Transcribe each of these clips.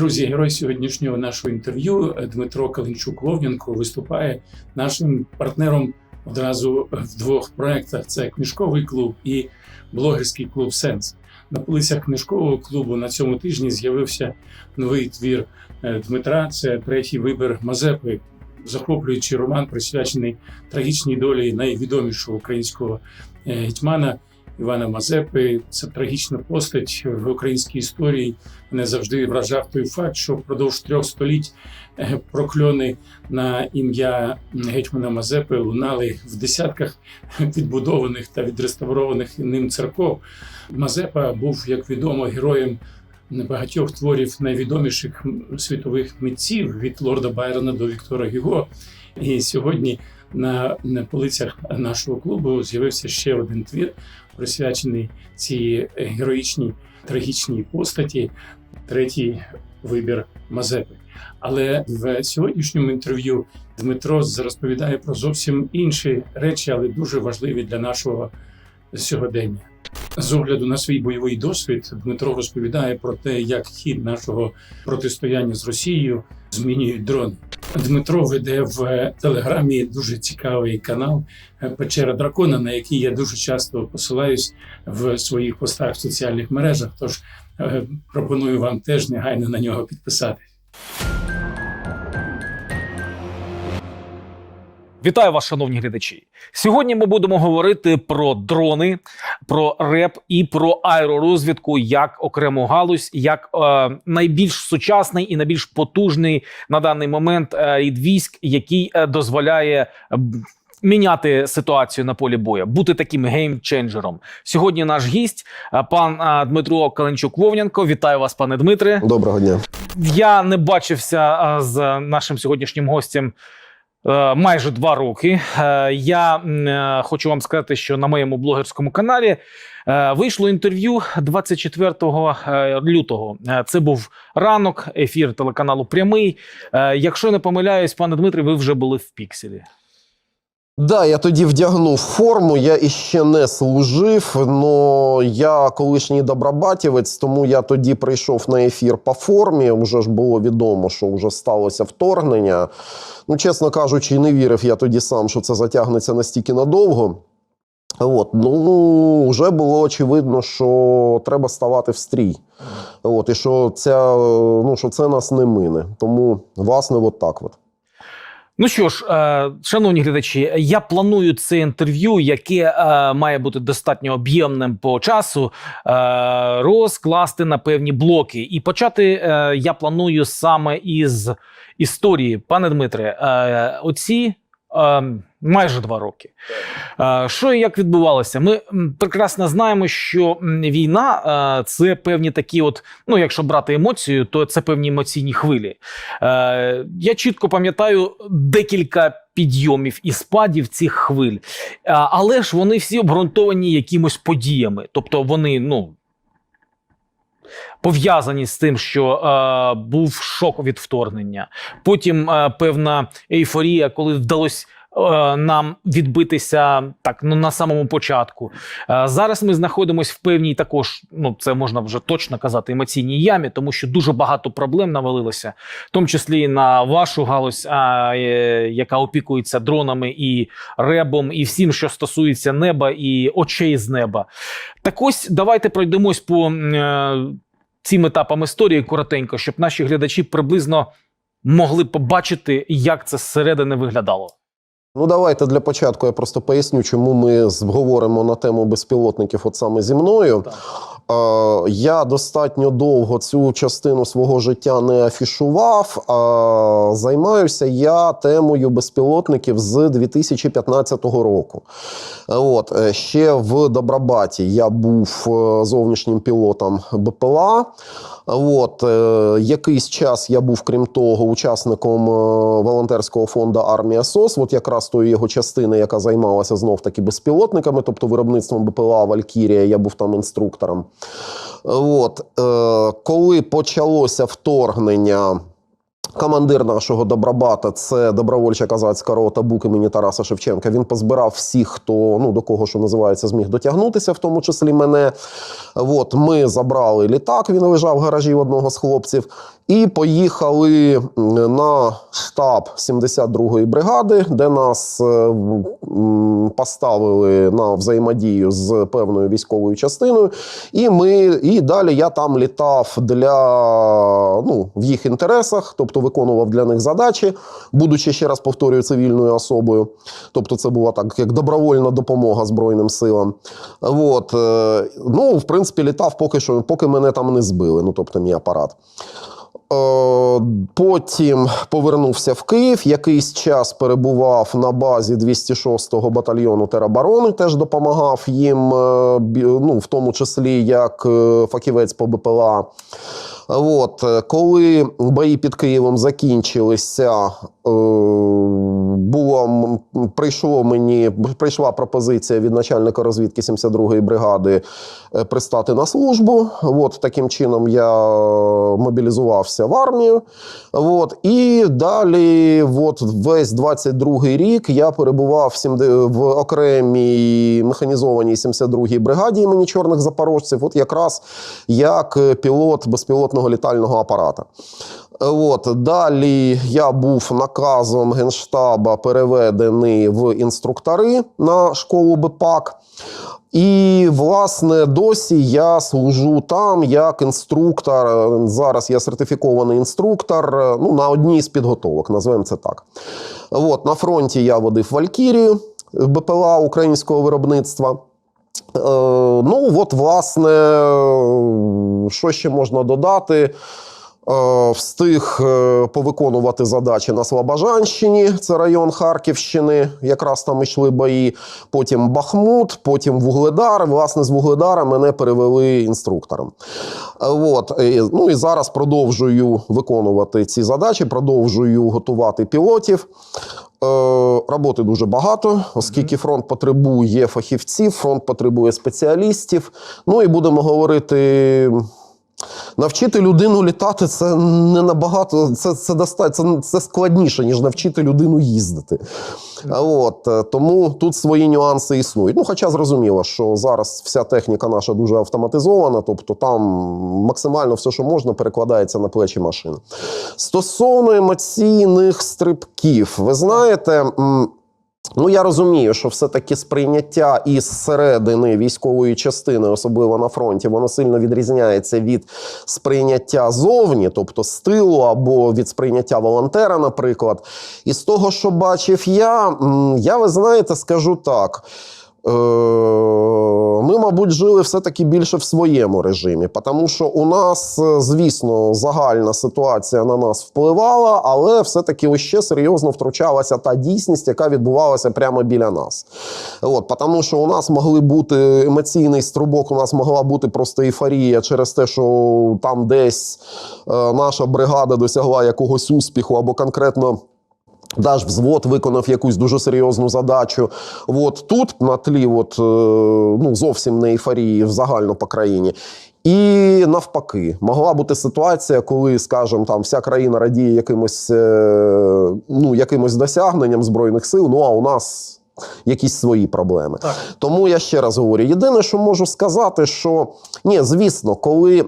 Друзі, герой сьогоднішнього нашого інтерв'ю е, Дмитро Калинчук Лов'янко виступає нашим партнером одразу в двох проєктах: це книжковий клуб і блогерський клуб Сенс. На полицях книжкового клубу на цьому тижні з'явився новий твір е, Дмитра. Це третій вибір Мазепи, захоплюючий роман, присвячений трагічній долі найвідомішого українського е, гетьмана Івана Мазепи. Це трагічна постать в українській історії. Мене завжди вражав той факт, що впродовж трьох століть е, прокльони на ім'я гетьмана Мазепи лунали в десятках відбудованих та відреставрованих ним церков. Мазепа був, як відомо, героєм багатьох творів найвідоміших світових митців від лорда Байрона до Віктора Гюго. І сьогодні на полицях нашого клубу з'явився ще один твір, присвячений цій героїчній трагічній постаті. Третій вибір Мазепи. Але в сьогоднішньому інтерв'ю Дмитро розповідає про зовсім інші речі, але дуже важливі для нашого сьогодення. З огляду на свій бойовий досвід Дмитро розповідає про те, як хід нашого протистояння з Росією змінюють дрони. Дмитро веде в телеграмі дуже цікавий канал Печера Дракона, на який я дуже часто посилаюсь в своїх постах в соціальних мережах. Тож е, пропоную вам теж негайно на нього підписатись. Вітаю вас, шановні глядачі. Сьогодні ми будемо говорити про дрони, про РЕП і про аеророзвідку як окрему галузь, як е, найбільш сучасний і найбільш потужний на даний момент е, рід військ, який е, дозволяє. е, Міняти ситуацію на полі бою, бути таким геймченджером. Сьогодні наш гість, е, пан е, Дмитро Каленчук Вовнянко. Вітаю вас, пане Дмитре. Доброго дня. Я не бачився з нашим сьогоднішнім гостем. Е, Майже два роки. Е, Я е, хочу вам сказати, що на моєму блогерському каналі вийшло інтерв'ю 24 е, лютого. Це був ранок, ефір телеканалу Прямий. Якщо не помиляюсь, пане Дмитре, ви вже були в пікселі. Да, я тоді вдягнув форму, я іще не служив, але я колишній добробатівець, тому я тоді прийшов на ефір по формі. Вже ж було відомо, що вже сталося вторгнення. Ну, чесно кажучи, не вірив я тоді сам, що це затягнеться настільки надовго. От, ну, вже було очевидно, що треба ставати в стрій. От, і що, ця, ну, що це нас не мине. Тому, власне, от так от. Ну що ж, е, шановні глядачі, я планую це інтерв'ю, яке е, має бути достатньо об'ємним по часу, е, розкласти на певні блоки. І почати я планую саме із історії. Пане Дмитре, оці. Майже два роки. Що і як відбувалося? Ми прекрасно знаємо, що війна це певні такі, от, ну якщо брати емоцію, то це певні емоційні хвилі. Я чітко пам'ятаю декілька підйомів і спадів цих хвиль, але ж вони всі обґрунтовані якимось подіями. Тобто вони, ну. Пов'язані з тим, що е, був шок від вторгнення, потім е, певна ейфорія, коли вдалося нам відбитися так ну на самому початку. Е, зараз ми знаходимося в певній також, ну це можна вже точно казати, емоційній ямі, тому що дуже багато проблем навалилося, в тому числі і на вашу галузь, а, е, яка опікується дронами і ребом, і всім, що стосується неба і очей з неба. Так ось давайте пройдемось по е, цим етапам історії коротенько, щоб наші глядачі приблизно могли побачити, як це зсередини виглядало. Ну, давайте для початку я просто поясню, чому ми говоримо на тему безпілотників, от саме зі мною. Так. Е, я достатньо довго цю частину свого життя не афішував. А займаюся я темою безпілотників з 2015 року. От е, ще в Добробаті я був е, зовнішнім пілотом БПЛА. От е, якийсь час я був, крім того, учасником е, волонтерського фонду Армія СОС. От якраз тої його частини, яка займалася знов таки безпілотниками, тобто виробництвом БПЛА Валькірія. Я був там інструктором. От е, коли почалося вторгнення. Командир нашого добробата це добровольча казацька рота БУК імені Тараса Шевченка. Він позбирав всіх, хто ну до кого що називається, зміг дотягнутися, в тому числі мене. От ми забрали літак. Він лежав в гаражі одного з хлопців, і поїхали на штаб 72-ї бригади, де нас е, поставили на взаємодію з певною військовою частиною. І ми і далі я там літав для ну в їх інтересах, тобто виконував для них задачі, будучи ще раз повторюю цивільною особою. Тобто, це була так як добровольна допомога Збройним силам. От е, ну, в принципі, літав поки що, поки мене там не збили. Ну тобто, мій апарат. Е, Потім повернувся в Київ. Якийсь час перебував на базі 206-го батальйону тероборони, теж допомагав їм, е, ну, в тому числі як фахівець по БПЛА. От, е, коли бої під Києвом закінчилися, е, було, прийшло мені, прийшла пропозиція від начальника розвідки 72-ї бригади е, пристати на службу. От, таким чином я мобілізувався в армію. От, і далі, от, весь 22-й рік я перебував в, окремій механізованій 72-й бригаді імені чорних запорожців, от якраз як пілот безпілотного літального апарата. От далі я був наказом генштаба переведений в інструктори на школу БПАК. І, власне, досі я служу там як інструктор. Зараз я сертифікований інструктор ну, на одній з підготовок, назвемо це так. От, на фронті я водив Валькірію БПЛА українського виробництва. Е, ну, от, власне, що ще можна додати? Е, Встиг е, повиконувати задачі на Слобожанщині, це район Харківщини, якраз там йшли бої. Потім Бахмут, потім Вугледар. Власне, з Вугледара мене перевели інструктором. Е, От, ну і зараз продовжую виконувати ці задачі, продовжую готувати пілотів. Роботи дуже багато, оскільки фронт потребує фахівців, фронт потребує спеціалістів. Ну і будемо говорити. Навчити людину літати це не набагато, це, це, доста, це, це складніше, ніж навчити людину їздити. От, е, тому тут свої нюанси існують. Ну, хоча зрозуміло, що зараз вся техніка наша дуже автоматизована, тобто там максимально все, що можна, перекладається на плечі машин. Стосовно емоційних стрибків, ви знаєте. Ну, я розумію, що все-таки сприйняття із середини військової частини, особливо на фронті, воно сильно відрізняється від сприйняття зовні, тобто з тилу або від сприйняття волонтера, наприклад. І з того, що бачив я, я ви знаєте, скажу так. Е, Ми, мабуть, жили все-таки більше в своєму режимі, тому що у нас, е, звісно, загальна ситуація на нас впливала, але все-таки ще серйозно втручалася та дійсність, яка відбувалася прямо біля нас. От, тому що у нас могли бути емоційний струбок, у нас могла бути просто ейфорія через те, що там десь е, наша бригада досягла якогось успіху або конкретно. Наш взвод виконав якусь дуже серйозну задачу. От тут на тлі, от, е, ну, зовсім не ейфорії загально по країні. І навпаки, могла бути ситуація, коли, скажімо, там вся країна радіє якимось, е, ну, якимось досягненням збройних сил. Ну а у нас якісь свої проблеми. Так. Тому я ще раз говорю: єдине, що можу сказати, що ні, звісно, коли.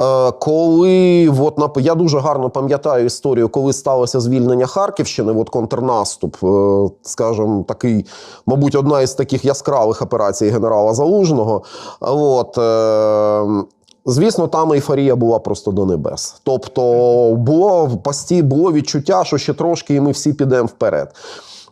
Е, Коли от, я дуже гарно пам'ятаю історію, коли сталося звільнення Харківщини, от контрнаступ, е, скажімо, такий, мабуть, одна із таких яскравих операцій генерала Залужного. От, е, Звісно, там ейфорія була просто до небес. Тобто було було відчуття, що ще трошки, і ми всі підемо вперед.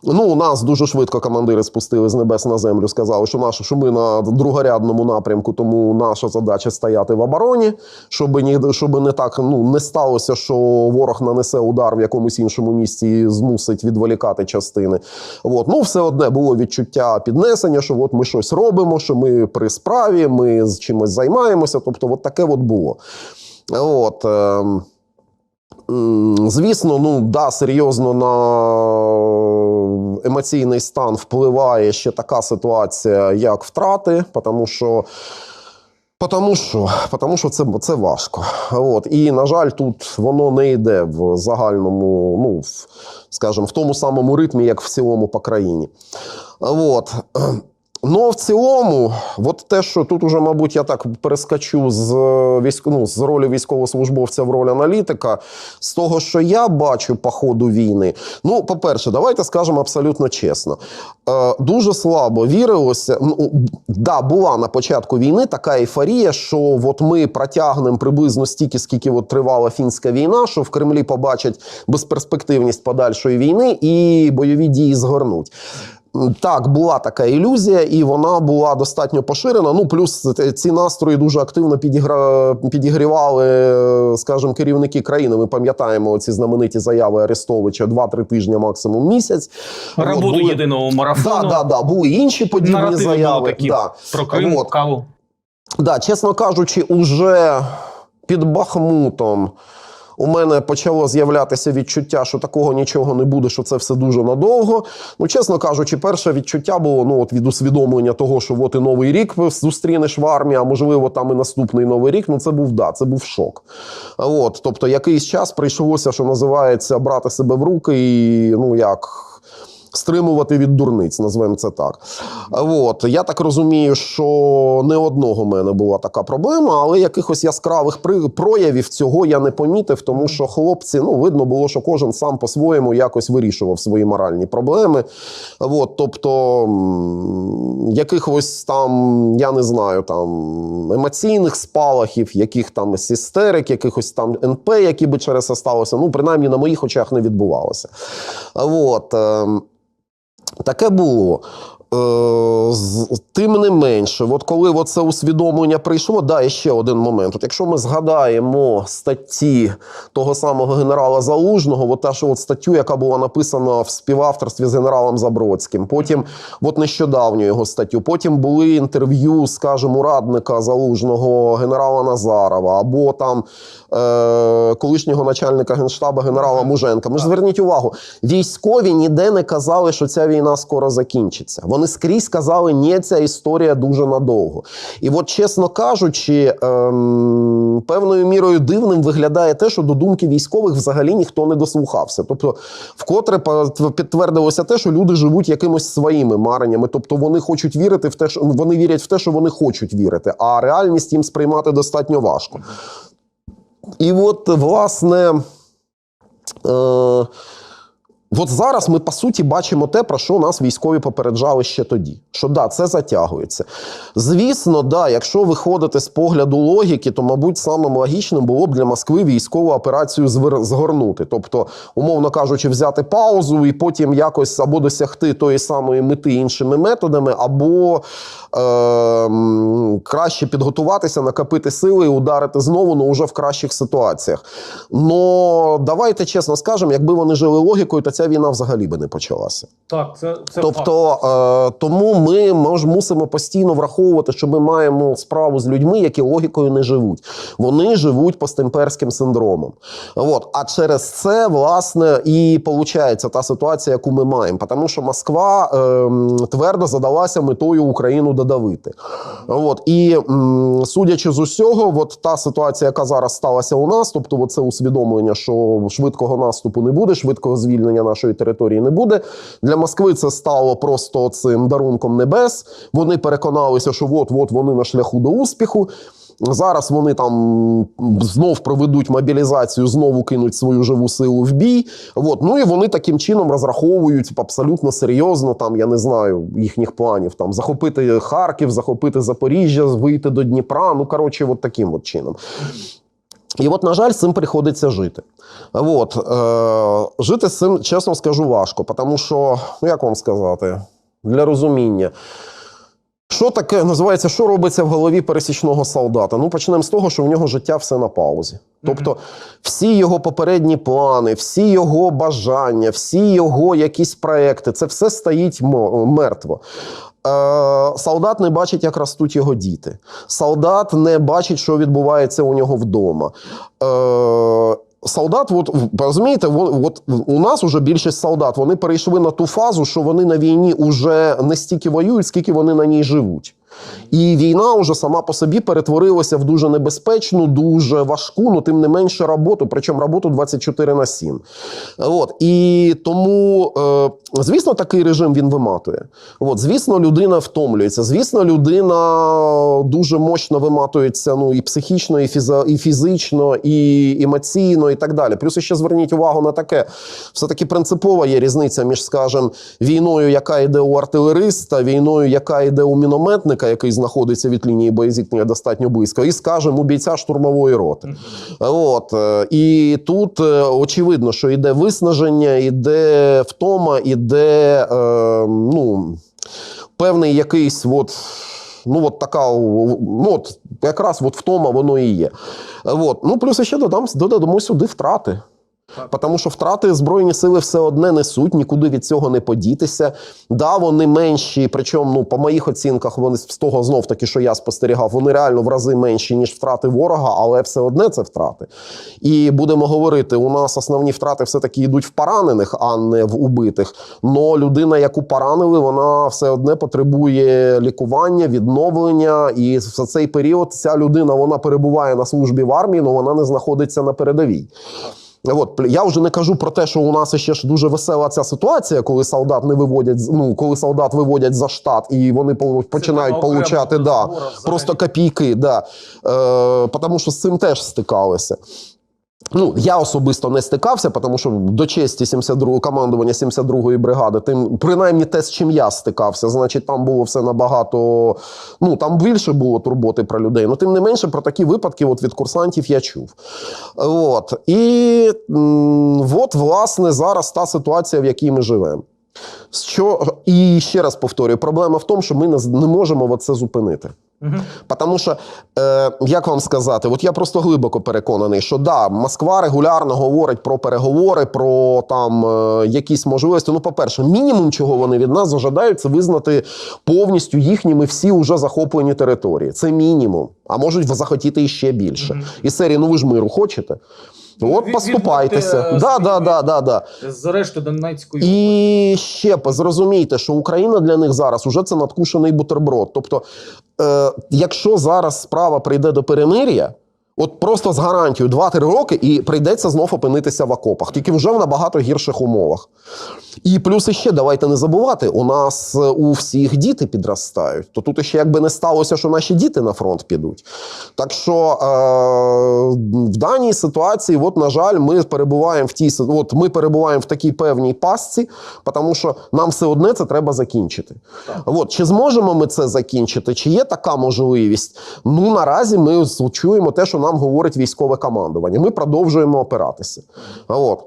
Ну, у нас дуже швидко командири спустили з небес на землю. Сказали, що наше, що ми на другорядному напрямку, тому наша задача стояти в обороні, щоб ні, щоб не так ну не сталося, що ворог нанесе удар в якомусь іншому місці і змусить відволікати частини. От. Ну, все одне було відчуття піднесення, що от ми щось робимо, що ми при справі, ми з чимось займаємося. Тобто, от таке от було. От. ем, Звісно, ну да, серйозно на емоційний стан впливає ще така ситуація, як втрати, тому що. Тому що, тому що це, це важко. От. І, на жаль, тут воно не йде в загальному, ну, в, скажімо, в тому самому ритмі, як в цілому по країні. От. Ну, в цілому, от те, що тут уже, мабуть, я так перескочу з, військ... ну, з ролі військовослужбовця в роль аналітика, з того, що я бачу по ходу війни. Ну, по-перше, давайте скажемо абсолютно чесно. Е, дуже слабо вірилося. Ну, да, була на початку війни така ейфорія, що от ми протягнемо приблизно стільки, скільки от тривала фінська війна, що в Кремлі побачать безперспективність подальшої війни і бойові дії згорнуть. Так, була така ілюзія, і вона була достатньо поширена. Ну, плюс ці настрої дуже активно підігра... підігрівали, скажімо, керівники країни. Ми пам'ятаємо ці знамениті заяви Арестовича 2-3 тижні, максимум місяць. От, були- єдиного Да, марафону. да, да, були інші подібні Наративи заяви. такі Да. Про Крим, От. каву. Да, чесно кажучи, уже під Бахмутом у мене почало з'являтися відчуття, що такого нічого не буде, що це все дуже надовго. Ну, чесно кажучи, перше відчуття було ну, от від усвідомлення того, що от і новий рік зустрінеш в армії, а можливо, там і наступний новий рік. Ну, це був да, це був шок. От, тобто, якийсь час прийшлося, що називається, брати себе в руки і ну як. Стримувати від дурниць, назвемо це так. От я так розумію, що не одного в мене була така проблема, але якихось яскравих проявів цього я не помітив, тому що хлопці, ну видно було, що кожен сам по-своєму якось вирішував свої моральні проблеми. От, тобто якихось там, я не знаю, там емоційних спалахів, яких там істерик, якихось там НП, які би через це сталося, ну принаймні на моїх очах не відбувалося. От. Таке було. Е, Тим не менше, от коли це усвідомлення прийшло, да, і ще один момент. От якщо ми згадаємо статті того самого генерала Залужного, от та що от статтю, яка була написана в співавторстві з генералом Забродським, потім от нещодавню його статтю, потім були інтерв'ю, скажімо, радника Залужного генерала Назарова, або там е, колишнього начальника генштабу генерала Муженка. Ми ж зверніть увагу, військові ніде не казали, що ця війна скоро закінчиться. Вони скрізь казали, ні, ця історія дуже надовго. І от, чесно кажучи, ем, певною мірою дивним виглядає те, що до думки військових взагалі ніхто не дослухався. Тобто, вкотре підтвердилося те, що люди живуть якимось своїми мареннями. Тобто вони хочуть вірити в те, що вони вірять в те, що вони хочуть вірити, а реальність їм сприймати достатньо важко. І от, власне. Е- От зараз ми по суті бачимо те, про що нас військові попереджали ще тоді. Що да, це затягується. Звісно, да, якщо виходити з погляду логіки, то, мабуть, самим логічним було б для Москви військову операцію згорнути. Тобто, умовно кажучи, взяти паузу і потім якось або досягти тої самої мети іншими методами, або е, краще підготуватися, накопити сили і ударити знову, але вже в кращих ситуаціях. Но давайте чесно скажемо, якби вони жили логікою, то ця війна взагалі би не почалася. Так, це, це Тобто, е, тому ми мож, мусимо постійно враховувати, що ми маємо справу з людьми, які логікою не живуть. Вони живуть постімперським синдромом. От. А через це, власне, і виходить та ситуація, яку ми маємо. Тому що Москва е, твердо задалася метою Україну додавити. От. І м, судячи з усього, от та ситуація, яка зараз сталася у нас, тобто це усвідомлення, що швидкого наступу не буде, швидкого звільнення нашої території не буде. Для Москви це стало просто цим дарунком небес. Вони переконалися, що от-от вони на шляху до успіху. Зараз вони там знов проведуть мобілізацію, знову кинуть свою живу силу в бій. От. Ну і вони таким чином розраховують абсолютно серйозно, там, я не знаю, їхніх планів там захопити Харків, захопити Запоріжжя, вийти до Дніпра. Ну, коротше, от таким от чином. І от, на жаль, цим приходиться жити. От, е, жити з цим, чесно скажу, важко, тому що, ну як вам сказати, для розуміння. Що таке називається, що робиться в голові пересічного солдата? Ну, почнемо з того, що в нього життя все на паузі. Тобто, всі його попередні плани, всі його бажання, всі його якісь проекти, це все стоїть мертво. Е, солдат не бачить, як ростуть його діти. Солдат не бачить, що відбувається у нього вдома. Е, Солдат, от розумієте, во- от у нас уже більшість солдат вони перейшли на ту фазу, що вони на війні вже не стільки воюють, скільки вони на ній живуть. І війна вже сама по собі перетворилася в дуже небезпечну, дуже важку, ну тим не менше роботу, причому роботу 24 на 7. От. І тому, е, звісно, такий режим він виматує. От, звісно, людина втомлюється. Звісно, людина дуже мощно виматується ну, і психічно, і, фіза, і фізично, і емоційно, і так далі. Плюс ще зверніть увагу на таке: все-таки принципова є різниця між, скажімо, війною, яка йде у артилериста, війною, яка йде у мінометника, який знаходиться від лінії боєзіткнення достатньо близько, і, скажімо, у бійця штурмової роти. От е, і тут е, очевидно, що йде виснаження, іде втома, іде е, ну, певний якийсь от. Ну, от така, ну, от, якраз от втома воно і є. От. Ну, плюс ще додам, додамо сюди втрати. Тому що втрати Збройні сили все одне несуть, нікуди від цього не подітися. Да, вони менші, причому ну, по моїх оцінках, вони з того знов таки, що я спостерігав, вони реально в рази менші, ніж втрати ворога, але все одне це втрати. І будемо говорити, у нас основні втрати все-таки йдуть в поранених, а не в убитих. Но людина, яку поранили, вона все одне потребує лікування, відновлення. І за цей період ця людина вона перебуває на службі в армії, але вона не знаходиться на передовій. От я вже не кажу про те, що у нас ще ж дуже весела ця ситуація, коли солдат не виводять, ну коли солдат виводять за штат і вони по- починають получати да, просто копійки. Да. Е, тому що з цим теж стикалися. Ну, я особисто не стикався, тому що до честі 72 командування 72-ї бригади, тим принаймні те, з чим я стикався, значить, там було все набагато. Ну там більше було турботи про людей. Ну, тим не менше, про такі випадки от від курсантів я чув. От. І м, от, власне, зараз та ситуація, в якій ми живемо. Що, і ще раз повторюю, проблема в тому, що ми не, можемо це зупинити. Тому що, е, як вам сказати, от я просто глибоко переконаний, що да, Москва регулярно говорить про переговори, про там е, якісь можливості. Ну, по-перше, мінімум, чого вони від нас зажадають, це визнати повністю їхніми всі уже захоплені території. Це мінімум. А можуть захотіти іще більше. І серії, ну ви ж миру хочете? От Від- поступайтеся. Да, да, да, да, да. З решти Донецької І ще по- зрозумійте, що Україна для них зараз уже це надкушений бутерброд. Тобто, е, якщо зараз справа прийде до перемир'я, от просто з гарантією 2-3 роки, і прийдеться знов опинитися в окопах, тільки вже в набагато гірших умовах. І плюс іще давайте не забувати, у нас е, у всіх діти підростають. То тут ще якби не сталося, що наші діти на фронт підуть. Так що е, в даній ситуації, от, на жаль, ми перебуваємо в тій от ми перебуваємо в такій певній пастці, тому що нам все одне це треба закінчити. От, чи зможемо ми це закінчити? Чи є така можливість? Ну наразі ми чуємо те, що нам говорить військове командування. Ми продовжуємо опиратися. От.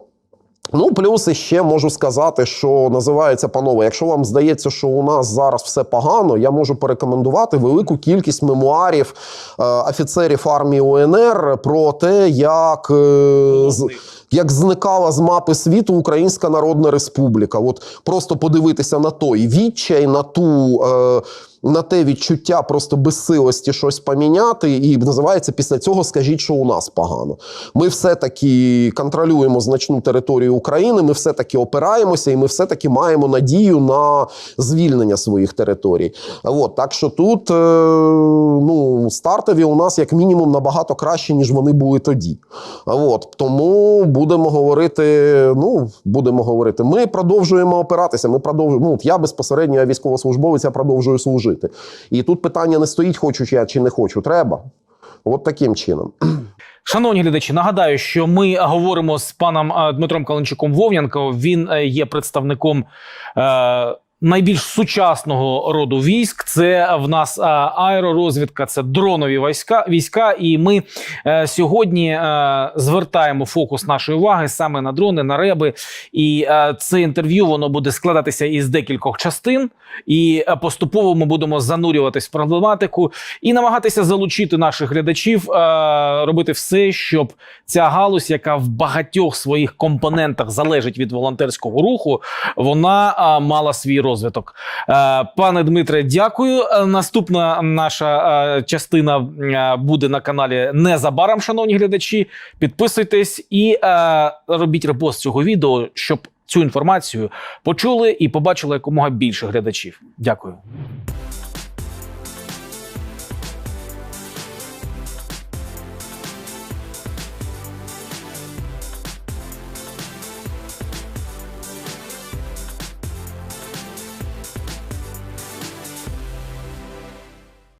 Ну, плюс ще можу сказати, що називається панове. Якщо вам здається, що у нас зараз все погано, я можу порекомендувати велику кількість мемуарів е, офіцерів армії УНР про те, як, е, з, як зникала з мапи світу Українська Народна Республіка. От просто подивитися на той відчай, на ту. Е, на те відчуття просто безсилості щось поміняти, і називається після цього скажіть, що у нас погано. Ми все-таки контролюємо значну територію України, ми все-таки опираємося, і ми все-таки маємо надію на звільнення своїх територій. От, так що тут е, ну, стартові у нас як мінімум набагато краще, ніж вони були тоді. От, тому будемо говорити. Ну, будемо говорити, ми продовжуємо опиратися. Ми продовжуємо. Ну, я безпосередньо я військовослужбовець, я продовжую служити. І тут питання не стоїть, хочу я чи не хочу. Треба. От таким чином. Шановні глядачі, нагадаю, що ми говоримо з паном Дмитром Каленчуком Вовнянко. Він е, є представником. Е- Найбільш сучасного роду військ це в нас е, аеророзвідка, це дронові війська. Війська, і ми е, сьогодні е, звертаємо фокус нашої уваги саме на дрони, на реби. І е, це інтерв'ю воно буде складатися із декількох частин, і е, поступово ми будемо занурюватись в проблематику і намагатися залучити наших глядачів, е, робити все, щоб ця галузь, яка в багатьох своїх компонентах залежить від волонтерського руху, вона е, мала свій розвиток. Е, Пане Дмитре, дякую. Е, Наступна наша е, частина буде на каналі незабаром, шановні глядачі. Підписуйтесь і робіть репост цього відео, щоб цю інформацію почули і побачили якомога більше глядачів. Дякую.